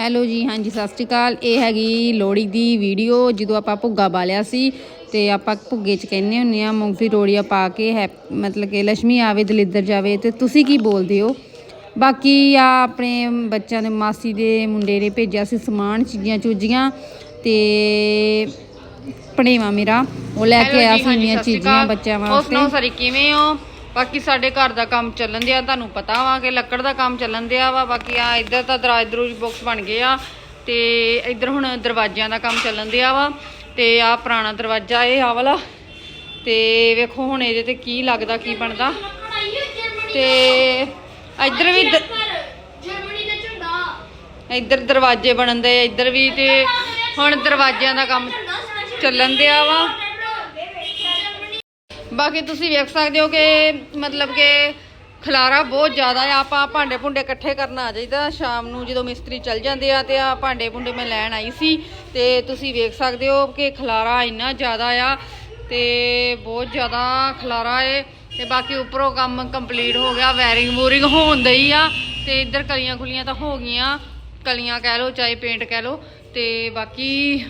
Hello ਜੀ ਹਾਂਜੀ ਸਤਿ ਸ਼੍ਰੀ ਅਕਾਲ। ਇਹ ਹੈਗੀ ਲੋਹੜੀ ਦੀ ਵੀਡੀਓ ਜਦੋਂ ਆਪਾਂ ਭੁੱਗਾ ਬਾਲਿਆ ਸੀ ਤੇ ਆਪਾਂ ਭੁੱਗੇ ਚ ਕਹਿੰਦੇ ਹੁੰਨੇ ਆ ਮੂੰਗਫਲੀ ਰੋੜੀਆਂ ਪਾ ਕੇ ਹੈ ਮਤਲਬ ਕਿ ਲక్ష్ਮੀ ਆਵੇ ਦਲਿੱਦਰ ਜਾਵੇ ਤੇ ਤੁਸੀਂ ਕੀ ਬੋਲਦੇ ਹੋ? ਬਾਕੀ ਆ ਆਪਣੇ ਬੱਚਿਆਂ ਦੇ ਮਾਸੀ ਦੇ ਮੁੰਡੇ ਨੇ ਭੇਜਿਆ ਸੀ ਸਮਾਨ ਚੀਜ਼ਾਂ ਚੂਜੀਆਂ ਤੇ ਪਣੇਵਾ ਮੇਰਾ ਉਹ ਲੈ ਕੇ ਆਇਆ ਸੀ ਇੰਨੀਆਂ ਚੀਜ਼ਾਂ ਬੱਚਿਆਂ ਵਾਸਤੇ। ਉਸ ਸਾਰੀ ਕਿਵੇਂ ਹੋ? ਬਾਕੀ ਸਾਡੇ ਘਰ ਦਾ ਕੰਮ ਚੱਲਣ ਦਿਆ, ਤੁਹਾਨੂੰ ਪਤਾ ਵਾ ਕਿ ਲੱਕੜ ਦਾ ਕੰਮ ਚੱਲਣ ਦਿਆ ਵਾ, ਬਾਕੀ ਆ ਇੱਧਰ ਤਾਂ ਦਰਾਜ ਦਰੂਜ ਬਾਕਸ ਬਣ ਗਏ ਆ ਤੇ ਇੱਧਰ ਹੁਣ ਦਰਵਾਜ਼ਿਆਂ ਦਾ ਕੰਮ ਚੱਲਣ ਦਿਆ ਵਾ ਤੇ ਆ ਪੁਰਾਣਾ ਦਰਵਾਜ਼ਾ ਇਹ ਆ ਵਾਲਾ ਤੇ ਵੇਖੋ ਹੁਣ ਇਹਦੇ ਤੇ ਕੀ ਲੱਗਦਾ, ਕੀ ਬਣਦਾ। ਤੇ ਇੱਧਰ ਵੀ ਦ- ਇੱਧਰ ਦਰਵਾਜ਼ੇ ਬਣਨ ਦੇ ਇੱਧਰ ਵੀ ਤੇ ਹੁਣ ਦਰਵਾਜ਼ਿਆਂ ਦਾ ਕੰਮ ਚੱਲਣ ਦਿਆ ਵਾ। ਬਾਕੀ ਤੁਸੀਂ ਵੇਖ ਸਕਦੇ ਹੋ ਕਿ ਮਤਲਬ ਕਿ ਖਲਾਰਾ ਬਹੁਤ ਜ਼ਿਆਦਾ ਆ, ਆਪਾਂ ਭਾਂਡੇ ਭੁੰਡੇ ਇਕੱਠੇ ਕਰਨਾ ਆ ਜਾਈਦਾ। ਸ਼ਾਮ ਨੂੰ ਜਦੋਂ ਮਿਸਤਰੀ ਚੱਲ ਜਾਂਦੇ ਆ ਤੇ ਆ ਭਾਂਡੇ ਭੁੰਡੇ ਮੈਂ ਲੈਣ ਆਈ ਸੀ ਤੇ ਤੁਸੀਂ ਵੇਖ ਸਕਦੇ ਹੋ ਕਿ ਖਲਾਰਾ ਇੰਨਾ ਜ਼ਿਆਦਾ ਆ ਤੇ ਬਹੁਤ ਜ਼ਿਆਦਾ ਖਲਾਰਾ ਏ ਤੇ ਬਾਕੀ ਉੱਪਰੋਂ ਕੰਮ ਕੰਪਲੀਟ ਹੋ ਗਿਆ ਵੈਰਿੰਗ ਵੂਰਿੰਗ ਹੋਣ ਦਈ ਆ ਤੇ ਇੱਧਰ ਕਲੀਆਂ ਖੁਲੀਆਂ ਤਾਂ ਹੋ ਗਈਆਂ, ਕਲੀਆਂ ਕਹਿ ਲਓ, ਚਾਹੇ ਪੇਂਟ ਕਹਿ ਲਓ ਤੇ ਬਾਕੀ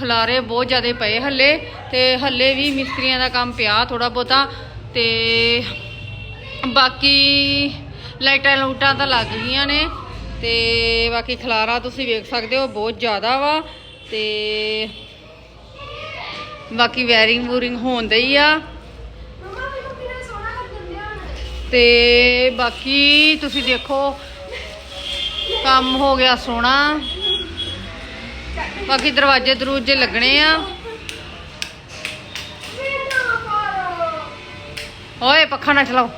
ਖਲਾਰੇ ਬਹੁਤ ਜ਼ਿਆਦਾ ਪਏ ਹੱਲੇ ਤੇ ਹੱਲੇ ਵੀ ਮਿਸਤਰੀਆਂ ਦਾ ਕੰਮ ਪਿਆ ਥੋੜਾ ਬਹੁਤਾ ਤੇ ਬਾਕੀ ਲਾਈਟਾਂ ਲੂਟਾਂ ਤਾਂ ਲੱਗ ਗਈਆਂ ਨੇ ਤੇ ਬਾਕੀ ਖਲਾਰਾ ਤੁਸੀਂ ਵੇਖ ਸਕਦੇ ਹੋ, ਬਹੁਤ ਜ਼ਿਆਦਾ ਵਾ ਤੇ ਬਾਕੀ ਵੈਰਿੰਗ ਵੂਰਿੰਗ ਹੋਣ ਹੀ ਆ। ਤੇ ਬਾਕੀ ਤੁਸੀਂ ਦੇਖੋ, ਕੰਮ ਹੋ ਗਿਆ ਸੋਹਣਾ। ਬਾਕੀ ਦਰਵਾਜ਼ੇ ਦਰੂਜੇ ਲੱਗਣੇ ਆ। ਓਏ, ਪੱਖਾ ਨਾ ਚਲਾਓ।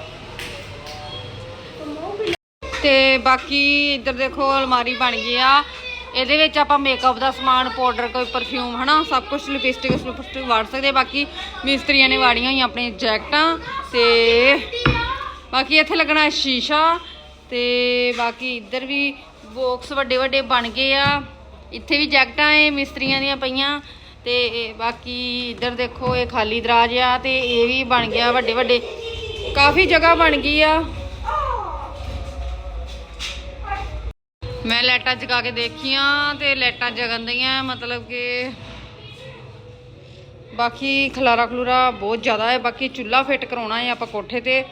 ਤੇ ਬਾਕੀ ਇੱਧਰ ਦੇਖੋ, ਅਲਮਾਰੀ ਬਣ ਗਈ ਆ। ਇਹਦੇ ਵਿੱਚ ਆਪਾਂ ਮੇਕਅਪ ਦਾ ਸਮਾਨ ਪਾਊਡਰ ਕੋਈ ਪਰਫਿਊਮ ਹਨਾ, ਸਭ ਕੁਝ ਲਿਪਸਟਿਕ ਲਿਪਸਟਿਕ ਵਾੜ ਸਕਦੇ ਬਾਕੀ ਮਿਸਤਰੀਆਂ ਨੇ ਵਾੜੀਆਂ ਹੋਈਆਂ ਆਪਣੀਆਂ ਜੈਕਟਾਂ ਤੇ ਬਾਕੀ ਇੱਥੇ ਲੱਗਣਾ ਸ਼ੀਸ਼ਾ ਤੇ ਬਾਕੀ ਇੱਧਰ ਵੀ ਬਾਕਸ ਵੱਡੇ ਵੱਡੇ ਬਣ ਗਏ ਆ। ਇੱਥੇ ਵੀ ਜੈਕਟਾਂ ਏ ਮਿਸਤਰੀਆਂ ਦੀਆਂ ਪਈਆਂ ਤੇ ਬਾਕੀ ਇੱਧਰ ਦੇਖੋ ਇਹ ਖਾਲੀ ਦਰਾਜ ਆ ਤੇ ਇਹ ਵੀ ਬਣ ਗਿਆ ਵੱਡੇ ਵੱਡੇ। ਕਾਫੀ ਜਗ੍ਹਾ ਬਣ ਗਈ ਆ। ਮੈਂ ਲਾਈਟਾਂ ਜਗਾ ਕੇ ਦੇਖੀਆਂ ਤੇ ਲਾਈਟਾਂ ਜਗਨ ਦੀਆਂ, ਮਤਲਬ ਕਿ ਬਾਕੀ ਖਲਾਰਾ ਖਲੂਰਾ ਬਹੁਤ ਜ਼ਿਆਦਾ ਹੈ, ਬਾਕੀ ਚੁੱਲ੍ਹਾ ਫਿੱਟ ਕਰਾਉਣਾ ਹੈ ਆਪਾਂ ਕੋਠੇ ਤੇ।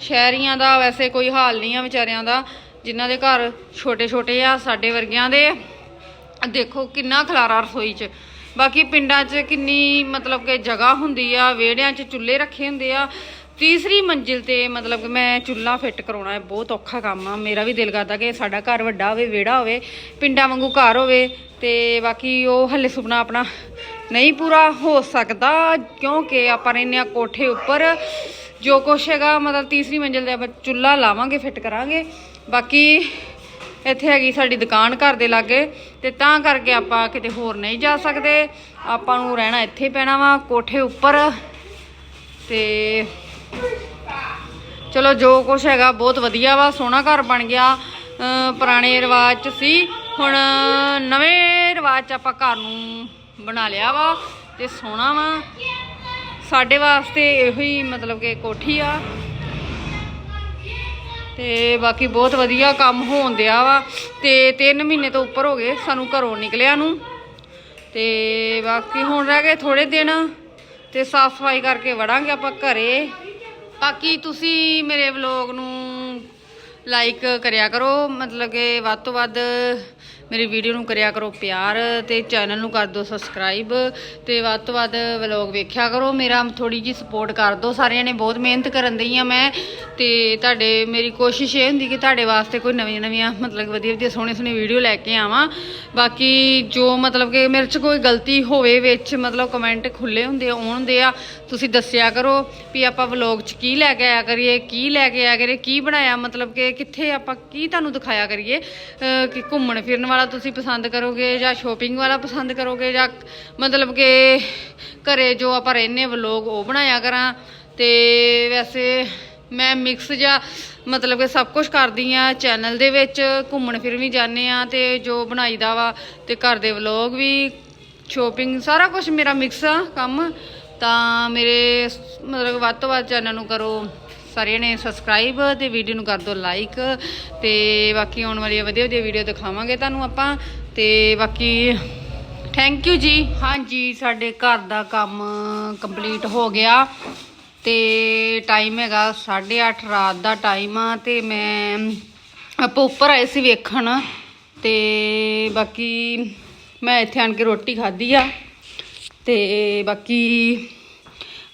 ਸ਼ਹਿਰੀਆਂ ਦਾ ਵੈਸੇ ਕੋਈ ਹਾਲ ਨਹੀਂ ਆ ਵਿਚਾਰਿਆਂ ਦਾ, ਜਿਨ੍ਹਾਂ ਦੇ ਘਰ ਛੋਟੇ ਛੋਟੇ ਆ, ਸਾਡੇ ਵਰਗਿਆਂ ਦੇ। ਦੇਖੋ ਕਿੰਨਾ ਖਲਾਰਾ ਰਸੋਈ 'ਚ। ਬਾਕੀ ਪਿੰਡਾਂ 'ਚ ਕਿੰਨੀ ਮਤਲਬ ਕਿ ਜਗ੍ਹਾ ਹੁੰਦੀ ਆ, ਵਿਹੜਿਆਂ 'ਚ ਚੁੱਲ੍ਹੇ ਰੱਖੇ ਹੁੰਦੇ ਆ। ਤੀਸਰੀ ਮੰਜ਼ਿਲ ਤੇ ਮਤਲਬ ਕਿ ਮੈਂ ਚੁੱਲ੍ਹਾ ਫਿੱਟ ਕਰਾਉਣਾ ਹੈ ਬਹੁਤ ਔਖਾ ਕੰਮ ਆ। ਮੇਰਾ ਵੀ ਦਿਲ ਕਰਦਾ ਕਿ ਸਾਡਾ ਘਰ ਵੱਡਾ ਹੋਵੇ, ਵਿਹੜਾ ਹੋਵੇ, ਪਿੰਡਾਂ ਵਾਂਗੂ ਘਰ ਹੋਵੇ। ਤੇ ਬਾਕੀ ਉਹ ਹੱਲੇ ਸੁਪਨਾ ਆਪਣਾ ਨਹੀਂ ਪੂਰਾ ਹੋ ਸਕਦਾ, ਕਿਉਂਕਿ ਆਪਾਂ ਰਹਿੰਦੇ ਆ ਕੋਠੇ ਉੱਪਰ ਜੋ ਕੁਛ ਹੈਗਾ, ਮਤਲਬ ਤੀਸਰੀ ਮੰਜ਼ਿਲ ਤੇ ਆਪਾਂ ਚੁੱਲ੍ਹਾ ਲਾਵਾਂਗੇ, ਫਿੱਟ ਕਰਾਂਗੇ। ਬਾਕੀ ਇੱਥੇ ਹੈਗੀ ਸਾਡੀ ਦੁਕਾਨ ਘਰ ਦੇ ਲਾਗੇ ਤੇ ਤਾਂ ਕਰਕੇ ਆਪਾਂ ਕਿਤੇ ਹੋਰ ਨਹੀਂ ਜਾ ਸਕਦੇ। ਆਪਾਂ ਨੂੰ ਰਹਿਣਾ ਇੱਥੇ ਪੈਣਾ ਵਾ, ਕੋਠੇ ਉੱਪਰ। ਤੇ ਚਲੋ ਜੋ ਕੁਛ ਹੈਗਾ ਬਹੁਤ ਵਧੀਆ ਵਾ, ਸੋਹਣਾ ਘਰ ਬਣ ਗਿਆ। ਪੁਰਾਣੇ ਰਿਵਾਜ ਚ ਸੀ, ਹੁਣ ਨਵੇਂ ਰਿਵਾਜ ਚ ਆਪਾਂ ਘਰ ਨੂੰ ਬਣਾ ਲਿਆ ਵਾ ਤੇ ਸੋਹਣਾ ਵਾ। ਸਾਡੇ ਵਾਸਤੇ ਇਹੋ ਹੀ ਮਤਲਬ ਕਿ ਕੋਠੀ ਆ। ਤੇ ਬਾਕੀ ਬਹੁਤ ਵਧੀਆ ਕੰਮ ਹੋਣ ਦਿਆ ਵਾ। ਤੇ 3 ਮਹੀਨੇ ਤੋਂ ਉੱਪਰ ਹੋ ਗਏ ਸਾਨੂੰ ਘਰੋਂ ਨਿਕਲਿਆ ਨੂੰ। ਤੇ ਬਾਕੀ ਹੁਣ ਰਹਿ ਗਏ ਥੋੜੇ ਦਿਨ ਤੇ ਸਾਫ਼ ਸਫ਼ਾਈ ਕਰਕੇ ਵੜਾਂਗੇ ਆਪਾਂ ਘਰੇ। ਬਾਕੀ ਤੁਸੀਂ ਮੇਰੇ ਵਲੌਗ ਨੂੰ ਲਾਈਕ ਕਰਿਆ ਕਰੋ, ਮਤਲਬ ਕਿ ਵੱਧ ਤੋਂ ਵੱਧ ਮੇਰੀ ਵੀਡੀਓ ਨੂੰ ਕਰਿਆ ਕਰੋ ਪਿਆਰ ਤੇ ਚੈਨਲ ਨੂੰ ਕਰ ਦਿਓ ਸਬਸਕ੍ਰਾਈਬ ਤੇ ਵੱਧ ਤੋਂ ਵੱਧ ਵਲੌਗ ਵੇਖਿਆ ਕਰੋ। ਮੇਰਾ ਥੋੜੀ ਜੀ ਸਪੋਰਟ ਕਰ ਦਿਓ। ਸਾਰਿਆਂ ਨੇ ਬਹੁਤ ਮਿਹਨਤ ਕਰਨ ਦਈ ਆ ਮੈਂ ਤੇ ਤੁਹਾਡੇ, ਮੇਰੀ ਕੋਸ਼ਿਸ਼ ਇਹ ਹੁੰਦੀ ਕਿ ਤੁਹਾਡੇ ਵਾਸਤੇ ਕੋਈ ਨਵੀਆਂ ਨਵੀਆਂ, ਮਤਲਬ ਵਧੀਆ ਵਧੀਆ ਸੋਹਣੇ ਸੋਹਣੇ ਵੀਡੀਓ ਲੈ ਕੇ ਆਵਾਂ। ਬਾਕੀ ਜੋ ਮਤਲਬ ਕਿ ਮੇਰੇ 'ਚ ਕੋਈ ਗਲਤੀ ਹੋਵੇ ਵਿੱਚ, ਮਤਲਬ ਕਮੈਂਟ ਖੁੱਲੇ ਹੁੰਦੇ ਆ, ਆਉਣ ਹੁੰਦੇ ਆ, ਤੁਸੀਂ ਦੱਸਿਆ ਕਰੋ ਵੀ ਆਪਾਂ ਵਲੌਗ 'ਚ ਕੀ ਲੈ ਕੇ ਆਇਆ ਕਰੀਏ, ਕੀ ਲੈ ਕੇ ਆਇਆ ਕਰੀਏ, ਕੀ ਬਣਾਇਆ, ਮਤਲਬ ਕਿ ਕਿੱਥੇ ਆਪਾਂ ਕੀ ਤੁਹਾਨੂੰ ਦਿਖਾਇਆ ਕਰੀਏ? ਕਿ ਘੁੰਮਣ ਫਿਰਨ ਵਾਲਾ ਤੁਸੀਂ ਪਸੰਦ ਕਰੋਗੇ ਜਾਂ ਸ਼ੋਪਿੰਗ ਵਾਲਾ ਪਸੰਦ ਕਰੋਗੇ ਜਾਂ ਮਤਲਬ ਕਿ ਘਰੇ ਜੋ ਆਪਾਂ ਰਹਿੰਨੇ ਵਲੋਗ ਉਹ ਬਣਾਇਆ ਕਰਾਂ? ਤੇ ਵੈਸੇ ਮੈਂ ਮਿਕਸ ਜਾਂ ਮਤਲਬ ਕਿ ਸਭ ਕੁਝ ਕਰਦੀ ਆ ਚੈਨਲ ਦੇ ਵਿੱਚ, ਘੁੰਮਣ ਫਿਰ ਵੀ ਜਾਂਦੇ ਆ ਤੇ ਜੋ ਬਣਾਈਦਾ ਵਾ ਤੇ ਘਰ ਦੇ ਵਲੌਗ ਵੀ ਸ਼ੋਪਿੰਗ ਸਾਰਾ ਕੁਝ ਮੇਰਾ ਮਿਕਸ ਆ ਕੰਮ। ਤਾਂ ਮੇਰੇ ਮਤਲਬ ਵੱਧ ਤੋਂ ਵੱਧ ਚੈਨਲ ਨੂੰ ਕਰੋ। ਸਾਰਿਆਂ ਨੇ ਸਬਸਕ੍ਰਾਈਬ ਤੇ ਵੀਡੀਓ ਨੂੰ ਕਰ ਦਿਓ ਲਾਈਕ ਤੇ ਬਾਕੀ ਆਉਣ ਵਾਲੀਆਂ ਵਧੀਆ ਵਧੀਆ ਵੀਡੀਓ ਦਿਖਾਵਾਂਗੇ ਤੁਹਾਨੂੰ ਆਪਾਂ ਤੇ ਬਾਕੀ ਥੈਂਕ ਯੂ ਜੀ। ਹਾਂਜੀ, ਸਾਡੇ ਘਰ ਦਾ ਕੰਮ ਕੰਪਲੀਟ ਹੋ ਗਿਆ ਤੇ ਟਾਈਮ ਹੈਗਾ 8:30 ਰਾਤ ਦਾ ਟਾਈਮ ਆ ਤੇ ਮੈਂ ਆਪਾਂ ਉੱਪਰ ਆਏ ਸੀ ਵੇਖਣ ਤੇ ਬਾਕੀ ਮੈਂ ਇੱਥੇ ਆਣ ਕੇ ਰੋਟੀ ਖਾਧੀ ਆ ਤੇ ਬਾਕੀ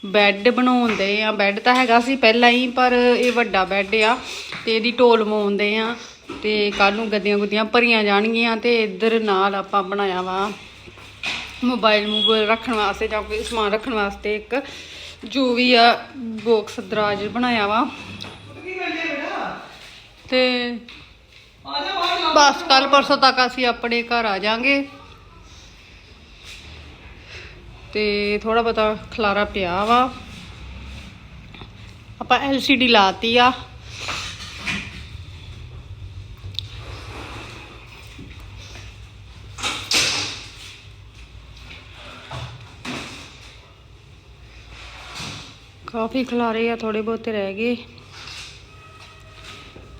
ਬੈੱਡ ਬਣਾਉਂਦੇ ਆ। ਬੈੱਡ ਤਾਂ ਹੈਗਾ ਸੀ ਪਹਿਲਾਂ ਹੀ, ਪਰ ਇਹ ਵੱਡਾ ਬੈੱਡ ਆ ਤੇ ਇਹਦੀ ਢੋਲ ਮਵਾਉਂਦੇ ਆ ਤੇ ਕੱਲ ਨੂੰ ਗੱਦੀਆਂ ਗੁੱਦੀਆਂ ਭਰੀਆਂ ਜਾਣਗੀਆਂ ਤੇ ਇੱਧਰ ਨਾਲ ਆਪਾਂ ਬਣਾਇਆ ਵਾ ਮੋਬਾਈਲ ਮੋਬਾਈਲ ਰੱਖਣ ਵਾਸਤੇ ਜਾਂ ਕੋਈ ਸਮਾਨ ਰੱਖਣ ਵਾਸਤੇ ਇੱਕ ਜੋ ਵੀ ਆ ਬਾਕਸ ਦਰਾਜ ਬਣਾਇਆ ਵਾ। ਤੇ ਬਸ ਕੱਲ ਪਰਸੋਂ ਤੱਕ ਅਸੀਂ ਆਪਣੇ ਘਰ ਆ ਜਾਾਂਗੇ। ਤੇ ਥੋੜਾ ਬਹੁਤਾ ਖਲਾਰਾ ਪਿਆ ਵਾ। ਆਪਾਂ LCD ਲਾਤੀ ਆ। ਕਾਫੀ ਖਲਾਰੇ ਆ ਥੋੜੇ ਬਹੁਤੇ ਰਹਿ ਗਏ।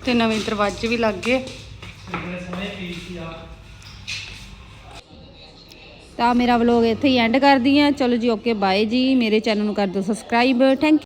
ਤੇ ਨਵੇਂ ਦਰਵਾਜ਼ੇ ਵੀ ਲੱਗ ਗਏ। ਤਾਂ ਮੇਰਾ ਵਲੋਗ ਇੱਥੇ ਹੀ ਐਂਡ ਕਰਦੀ ਆ ਚਲੋ ਜੀ ਓਕੇ ਬਾਏ ਜੀ। ਮੇਰੇ ਚੈਨਲ ਨੂੰ ਕਰ ਦਿਓ ਸਬਸਕ੍ਰਾਈਬ ਥੈਂਕ